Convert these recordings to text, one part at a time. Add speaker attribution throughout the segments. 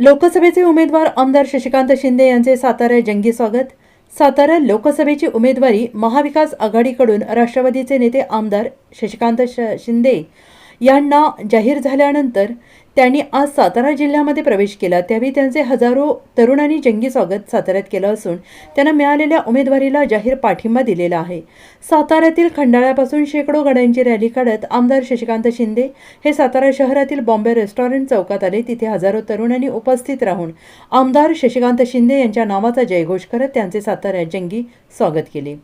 Speaker 1: लोकसभेचे उमेदवार आमदार शशिकांत शिंदे यांचे सातारा जंगी स्वागत. सातारा लोकसभेची उमेदवारी महाविकास आघाडीकडून राष्ट्रवादीचे नेते आमदार शशिकांत श शिंदे यांना जाहीर झाल्यानंतर त्यांनी आज सातारा जिल्ह्यामध्ये प्रवेश केला. त्यावेळी त्यांचे हजारो तरुणांनी जंगी स्वागत साताऱ्यात केलं असून त्यांना मिळालेल्या उमेदवारीला जाहीर पाठिंबा दिलेला आहे. साताऱ्यातील खंडाळ्यापासून शेकडो गाड्यांची रॅली काढत आमदार शशिकांत शिंदे हे सातारा शहरातील बॉम्बे रेस्टॉरंट चौकात आले. तिथे हजारो तरुणांनी उपस्थित राहून आमदार शशिकांत शिंदे यांच्या नावाचा जयघोष करत त्यांचे साताऱ्यात जंगी स्वागत केले.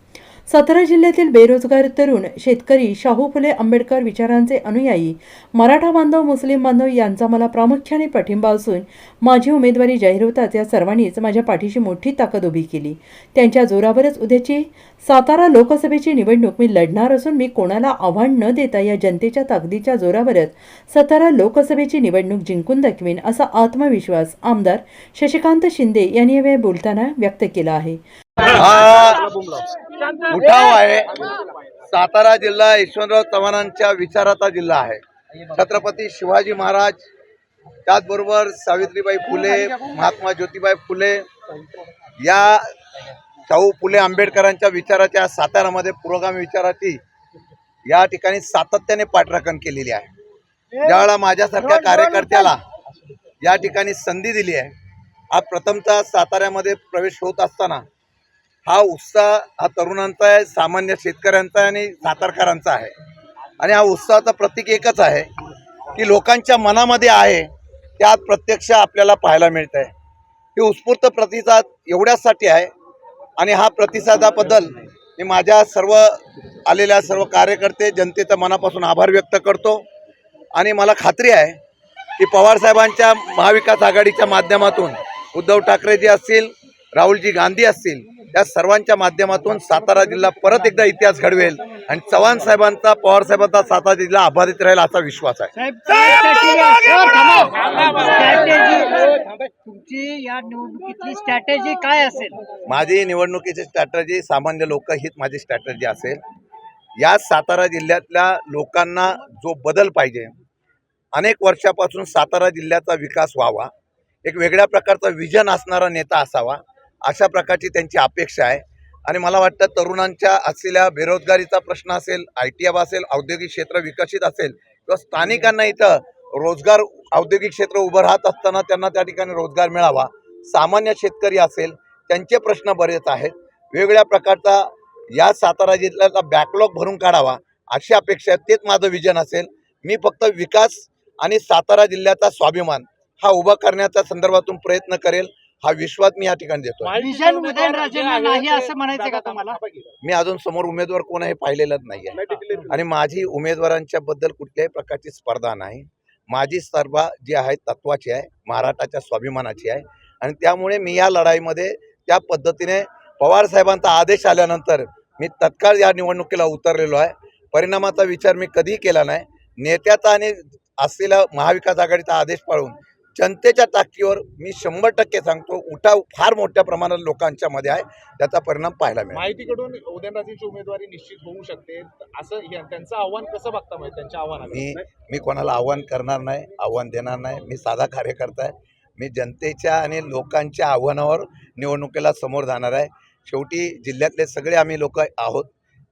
Speaker 1: सातारा जिल्ह्यातील बेरोजगार तरुण शेतकरी शाहू फुले आंबेडकर विचारांचे अनुयायी मराठा बांधव मुस्लिम बांधव यांचा मला प्रामुख्याने पाठिंबा असून माझी उमेदवारी जाहीर होताच या सर्वांनीच माझ्या पाठीशी मोठी ताकद उभी केली. त्यांच्या जोरावरच उद्याची सातारा लोकसभेची निवडणूक मी लढणार असून मी कोणाला आव्हान न देता या जनतेच्या ताकदीच्या जोरावरच सातारा लोकसभेची निवडणूक जिंकून दाखवेन असा आत्मविश्वास आमदार शशिकांत शिंदे यांनी यावेळी बोलताना व्यक्त केला आहे.
Speaker 2: हा. उठाव आहे. सातारा जिल्हा यशवंतराव चव्हाणांच्या विचाराचा जिल्हा आहे. छत्रपती शिवाजी महाराज त्याचबरोबर सावित्रीबाई फुले महात्मा ज्योतिबाई फुले या शाहू फुले आंबेडकरांच्या विचाराच्या सातारामध्ये पुरोगामी विचाराची या ठिकाणी सातत्याने पाठराखण केलेली आहे. ज्यावेळेला माझ्यासारख्या कार्यकर्त्याला या ठिकाणी संधी दिली आहे. हा प्रथमतः साताऱ्यामध्ये प्रवेश होत असताना हा उत्साह हा तरुणांचा आहे सामान्य शेतकऱ्यांचा आहे आणि सातारकरांचा आहे. आणि हा उत्साहाचं प्रतीक एकच आहे की लोकांच्या मनामध्ये आहे त्यात प्रत्यक्ष आपल्याला पाहायला मिळत आहे ही उत्स्फूर्त प्रतिसाद एवढ्यासाठी आहे आणि हा प्रतिसादाबद्दल मी माझ्या सर्व आलेल्या सर्व कार्यकर्ते जनतेचा मनापासून आभार व्यक्त करतो. आणि मला खात्री आहे की पवारसाहेबांच्या महाविकास आघाडीच्या माध्यमातून उद्धव ठाकरेजी असतील राहुलजी गांधी असतील या सर्वांच्या माध्यमातून सातारा जिल्हा परत एकदा इतिहास घडवेल आणि चव्हाण साहेबांचा पवार साहेबांचा सातारा जिल्हा अबाधित राहील असा विश्वास आहे.
Speaker 3: साहेब स्ट्रॅटेजी तुमची या निवडणुकीतली स्ट्रॅटेजी काय असेल?
Speaker 2: माझी निवडणुकीची स्ट्रॅटर्जी सामान्य लोक हीच माझी स्ट्रॅटर्जी असेल. या सातारा जिल्ह्यातल्या लोकांना जो बदल पाहिजे अनेक वर्षापासून सातारा जिल्ह्याचा विकास व्हावा एक वेगळ्या प्रकारचा विजन असणारा नेता असावा अशा प्रकारची त्यांची अपेक्षा आहे. आणि मला वाटतं तरुणांच्या असलेल्या बेरोजगारीचा प्रश्न असेल आय टी आय असेल औद्योगिक क्षेत्र विकसित असेल किंवा स्थानिकांना इथं रोजगार औद्योगिक क्षेत्र उभं राहत असताना त्यांना त्या ठिकाणी रोजगार मिळावा सामान्य शेतकरी असेल त्यांचे प्रश्न बरेच आहेत. वेगवेगळ्या प्रकारचा या सातारा जिल्ह्याचा बॅकलॉग भरून काढावा अशी अपेक्षा आहे. तेच माझं विजन असेल. मी फक्त विकास आणि सातारा जिल्ह्याचा स्वाभिमान हा उभा करण्याच्या संदर्भातून प्रयत्न करेल. हा विश्वास मी या ठिकाणी देतो
Speaker 3: विजन उदयनराजेंना नाही असं म्हणायचं का तुम्हाला?
Speaker 2: मी अजून समोर उमेदवार कोण आहे पाहिलेलंच नाही आहे आणि माझी उमेदवारांच्या बद्दल कुठल्याही प्रकारची स्पर्धा नाही. माझी स्पर्धा जी आहे तत्वाची आहे महाराष्ट्राच्या स्वाभिमानाची आहे. आणि त्यामुळे मी या लढाईमध्ये त्या पद्धतीने पवार साहेबांचा आदेश आल्यानंतर मी तत्काळ या निवडणुकीला उतरलेलो आहे. परिणामाचा विचार मी कधीही केला नाही. नेत्याचा आणि असलेला महाविकास आघाडीचा आदेश पाळून जनतेच्या ताकदीवर मी शंभर टक्के सांगतो उठाव फार मोठ्या प्रमाणात लोकांच्या मध्ये आहे त्याचा परिणाम पाहायला मिळेल.
Speaker 4: माहितीकडून उदयनराजेंची उमेदवारी निश्चित होऊ शकते. असं त्यांचं आव्हान कसं बघता माहिती? त्यांच्या आव्हानाला
Speaker 2: मी मी कोणाला आव्हान करणार नाही आव्हान देणार नाही. मी साधा कार्यकर्ता आहे. मी जनतेच्या आणि लोकांच्या आव्हानावर निवडणुकीला समोर जाणार आहे. शेवटी जिल्ह्यातले सगळे आम्ही लोक आहोत.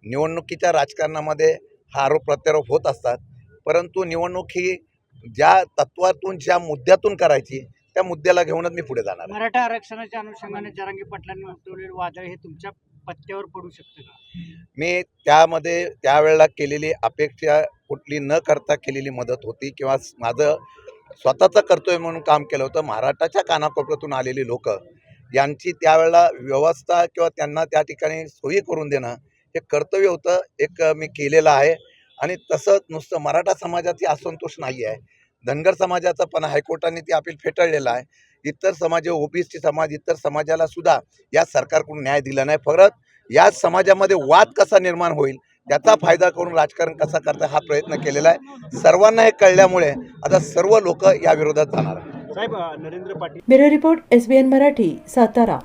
Speaker 2: निवडणुकीच्या राजकारणामध्ये हा आरोप प्रत्यारोप होत असतात. परंतु निवडणूक ही ज्या तत्वातून ज्या मुद्द्यातून करायची त्या मुद्द्याला घेऊनच मी पुढे जाणार.
Speaker 3: मराठा आरक्षणाच्या अनुषंगाने जरांगी पाटलांनी वादळ हे तुमच्या पत्त्यावर पडू शकतं का?
Speaker 2: मी त्यामध्ये त्यावेळेला केलेली अपेक्षा कुठली न करता केलेली मदत होती किंवा माझं स्वतःचं कर्तव्य म्हणून काम केलं होतं. महाराष्ट्राच्या कानाकोपऱ्यातून आलेली लोक यांची त्यावेळेला व्यवस्था किंवा त्यांना त्या ठिकाणी सोयी करून देणं हे कर्तव्य होतं. एक मी केलेलं आहे. आणि तसंच नुसतं मराठा समाजाची असंतोष नाही आहे. धनगर समाजाचं पण हायकोर्टाने ते अपील फेटाळलेलं आहे. इतर समाज ओबीसी समाज इतर समाजाला सुद्धा या सरकारकडून न्याय दिला नाही. परत या समाजामध्ये वाद कसा निर्माण होईल त्याचा फायदा करून राजकारण कसा करता हा प्रयत्न केलेला आहे. सर्वांना हे कळल्यामुळे आता सर्व लोक या विरोधात जाणार आहे
Speaker 4: साहेब Narendra Patil
Speaker 1: bureau report S Marathi Satara.